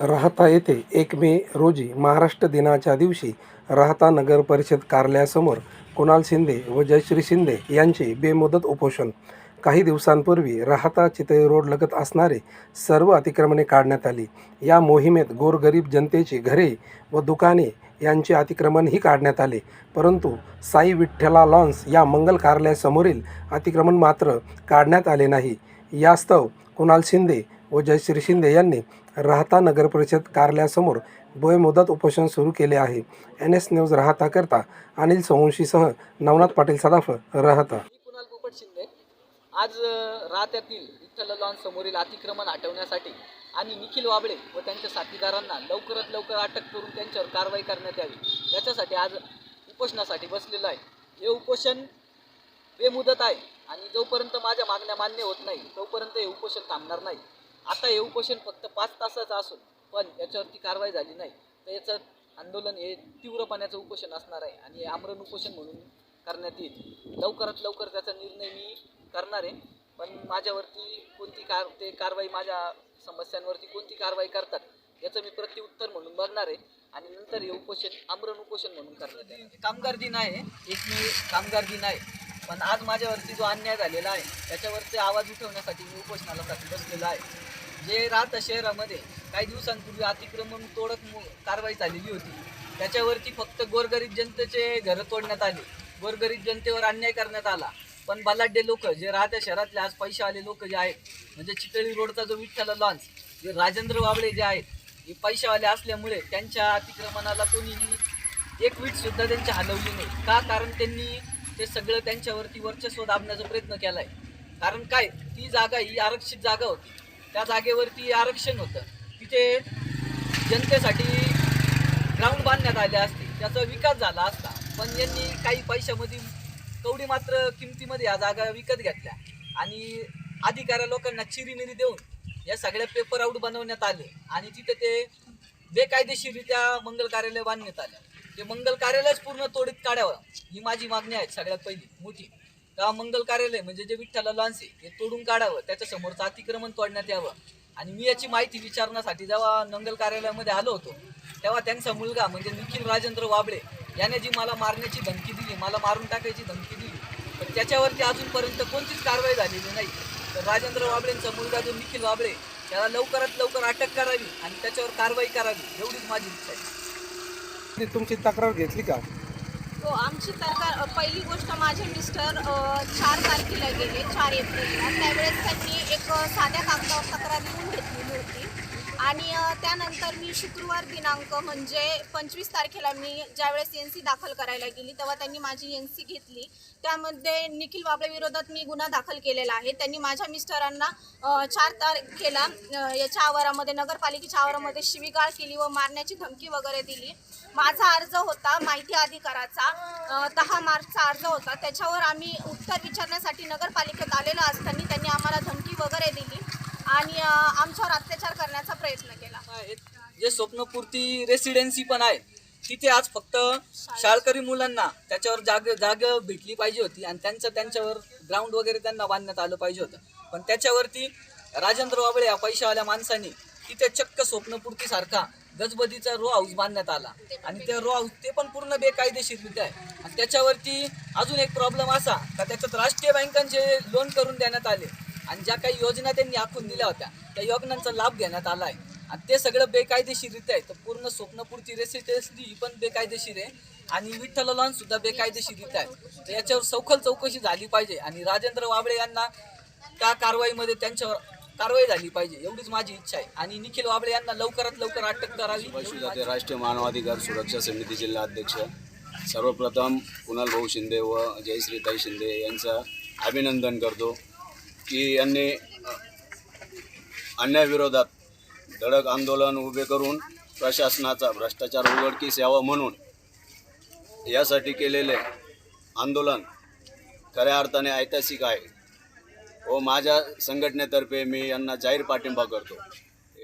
राहता येथे एक मे रोजी महाराष्ट्र दिनाच्या दिवशी राहता नगर परिषद कार्यालयासमोर कुणाल शिंदे व जयश्री शिंदे यांचे बेमुदत उपोषण. काही दिवसांपूर्वी राहता चितळे रोड लगत असणारे सर्व अतिक्रमणे काढण्यात आली. या मोहिमेत गोरगरीब जनतेची घरे व दुकाने यांचे अतिक्रमणही काढण्यात आले. परंतु साई विठ्ठला लॉन्स या मंगल कार्यालयासमोरील अतिक्रमण मात्र काढण्यात आले नाही. यास्तव कुणाल शिंदे व जयश्री शिंदे यांनी राहता नगर परिषद कार्यालयासमोर बेमुदत उपोषण सुरू केले आहे. एन एस न्यूज राहताकरता अनिल सोमवंशीसह नवनाथ पाटील सदाफ राहता. कुणाल शिंदे आज राहत्यातील विठ्ठल लॉन समोरील अतिक्रमण हटवण्यासाठी आणि निखिल वाबळे व त्यांच्या साथीदारांना लवकरात लवकर अटक करून त्यांच्यावर कारवाई करण्यात यावी. याच्यासाठी आज उपोषणासाठी बसलेलं आहे. हे उपोषण बेमुदत आहे आणि जोपर्यंत माझ्या मागण्या मान्य होत नाही तोपर्यंत हे उपोषण थांबणार नाही. आता हे उपोषण फक्त पाच तासाचं असून पण याच्यावरती कारवाई झाली नाही. तर याचं आंदोलन हे तीव्रपणाचं उपोषण असणार आहे आणि आमरण उपोषण म्हणून करण्यात येईल. लवकरात लवकर त्याचा निर्णय मी करणार आहे. पण माझ्यावरती कोणती कार ते कारवाई माझ्या समस्यांवरती कोणती कारवाई करतात याचं मी प्रत्युत्तर म्हणून बघणार आहे. आणि नंतर हे उपोषण आमरण उपोषण म्हणून करण्यात येईल कामगार दिन आहे. एक मी कामगार दिन आहे पण आज माझ्यावरती जो अन्याय झालेला आहे त्याच्यावरती आवाज उठवण्यासाठी मी उपोषणाला बसलेला आहे. जे राहतं शहरामध्ये काही दिवसांपूर्वी अतिक्रमण तोडक कारवाई झालेली होती. त्याच्यावरती फक्त गोरगरीब जनतेचे घरं तोडण्यात आले. गोरगरीब जनतेवर अन्याय करण्यात आला. पण बलाढ्य लोक जे राहत्या शहरातले आज पैशावाले लोक जे आहेत म्हणजे चितळी रोडचा जो विठ्ठला लॉन्स जे राजेंद्र वाबळे जे आहेत हे पैशावाले असल्यामुळे त्यांच्या अतिक्रमणाला कोणीही एक वीटसुद्धा त्यांची हलवली नाही. का? कारण त्यांनी ते सगळं त्यांच्यावरती वर्चस्व दाबण्याचा प्रयत्न केला आहे कारण काय? ती जागा ही आरक्षित जागा होती. त्या जागेवरती आरक्षण होतं. तिथे जनतेसाठी ग्राउंड बांधण्यात आले असते. त्याचा विकास झाला असता. पण यांनी काही पैशामध्ये कवडी मात्र किमतीमध्ये या जागा विकत घेतल्या. आणि अधिकाऱ्या लोकांना चिरीमिरी देऊन या सगळ्या पेपर आऊट बनवण्यात आले. आणि तिथे ते बेकायदेशीररित्या मंगल कार्यालय बांधण्यात आलं. ते मंगल कार्यालयच पूर्ण तोडीत काढावं ही माझी मागणी आहे सगळ्यात पहिली. मोठी. गाव मंगल कार्यालय म्हणजे जे विठ्ठला लॉन्स हे तोडून काढावं त्याच्या समोरचं अतिक्रमण तोडण्यात यावं. आणि मी याची माहिती विचारण्यासाठी जेव्हा मंगल कार्यालयामध्ये आलो होतो तेव्हा त्यांचा मुलगा म्हणजे निखिल राजेंद्र वाबळे याने जी मला मारण्याची धमकी दिली मला मारून टाकायची धमकी दिली पण त्याच्यावरती अजूनपर्यंत कोणतीच कारवाई झालेली नाही. तर राजेंद्र वाबळेंचा मुलगा जो निखिल वाबळे त्याला लवकरात लवकर अटक करावी आणि त्याच्यावर कारवाई करावी एवढीच माझी इच्छा आहे. तुमची तक्रार घेतली का? हो आमची तर पहिली गोष्ट माझे मिस्टर चार तारखेला गेले चार एप्रिलला. त्यावेळेस त्यांनी एक साध्या कागदावर तक्रार लिहून घेतलेली होती. आणि त्यानंतर मी शुक्रवार दिनांक म्हणजे पंचवीस तारखेला मी ज्यावेळेस एन सी दाखल करायला गेली तेव्हा त्यांनी माझी एन सी घेतली. त्यामध्ये निखिल बाबळेविरोधात मी गुन्हा दाखल केलेला आहे. त्यांनी माझ्या मिस्टरांना चार तारखेला याच्या आवारामध्ये नगरपालिकेच्या आवारामध्ये शिवीगाळ केली व मारण्याची धमकी वगैरे दिली. माझा अर्ज होता माहिती अधिकाराचा. दहा मार्चचा अर्ज होता. त्याच्यावर आम्ही उत्तर विचारण्यासाठी नगरपालिकेत आलेलो असताना त्यांनी आम्हाला धमकी वगैरे दिली. आणि आमच्यावर अत्याचार करण्याचा प्रयत्न केला. आहेत. जे स्वप्नपूर्ती रेसिडेन्सी पण आहे तिथे आज फक्त शाळकरी मुलांना त्याच्यावर जाग जाग भेटली पाहिजे होती आणि त्यांचं त्यांच्यावर ग्राउंड वगैरे त्यांना बांधण्यात आलं पाहिजे होतं. पण त्याच्यावरती राजेंद्र वाबळे या पैशावाल्या माणसाने तिथे चक्क स्वप्नपूर्तीसारखा गजबदीचा रो हाऊस बांधण्यात आला. आणि ते रो हाऊस ते पण पूर्ण बेकायदेशीररित्या आहे. आणि त्याच्यावरती अजून एक प्रॉब्लेम असा का त्याच्यात राष्ट्रीय बँकांचे लोन करून देण्यात आले. आणि ज्या काही योजना त्यांनी आखून दिल्या होत्या त्या योजनांचा लाभ घेण्यात आला आहे आणि ते सगळं बेकायदेशीररित्या आहे. तर पूर्ण स्वप्नपूरची रेसिडेन्सी ही पण बेकायदेशीर आहे. आणि विठ्ठल लॉन सुद्धा बेकायदेशीरित्या आहे. तर याच्यावर सखोल चौकशी झाली पाहिजे. आणि राजेंद्र वाबळे यांना त्या कारवाईमध्ये त्यांच्यावर कारवाई झाली पाहिजे एवढीच माझी इच्छा आहे. आणि निखिल वाबळे यांना लवकरात लवकर अटक करावी. राष्ट्रीय मानवाधिकार सुरक्षा समिती जिल्हा अध्यक्ष सर्वप्रथम कुणाल भाऊ शिंदे व जयश्रीताई शिंदे यांचं अभिनंदन करतो. की यांनी अन्यायाविरोधात धडक आंदोलन उभे करून प्रशासनाचा भ्रष्टाचार उघडकीस यावं म्हणून यासाठी केलेले आंदोलन खऱ्या अर्थाने ऐतिहासिक आहे. व माझ्या संघटनेतर्फे मी यांना जाहीर पाठिंबा करतो.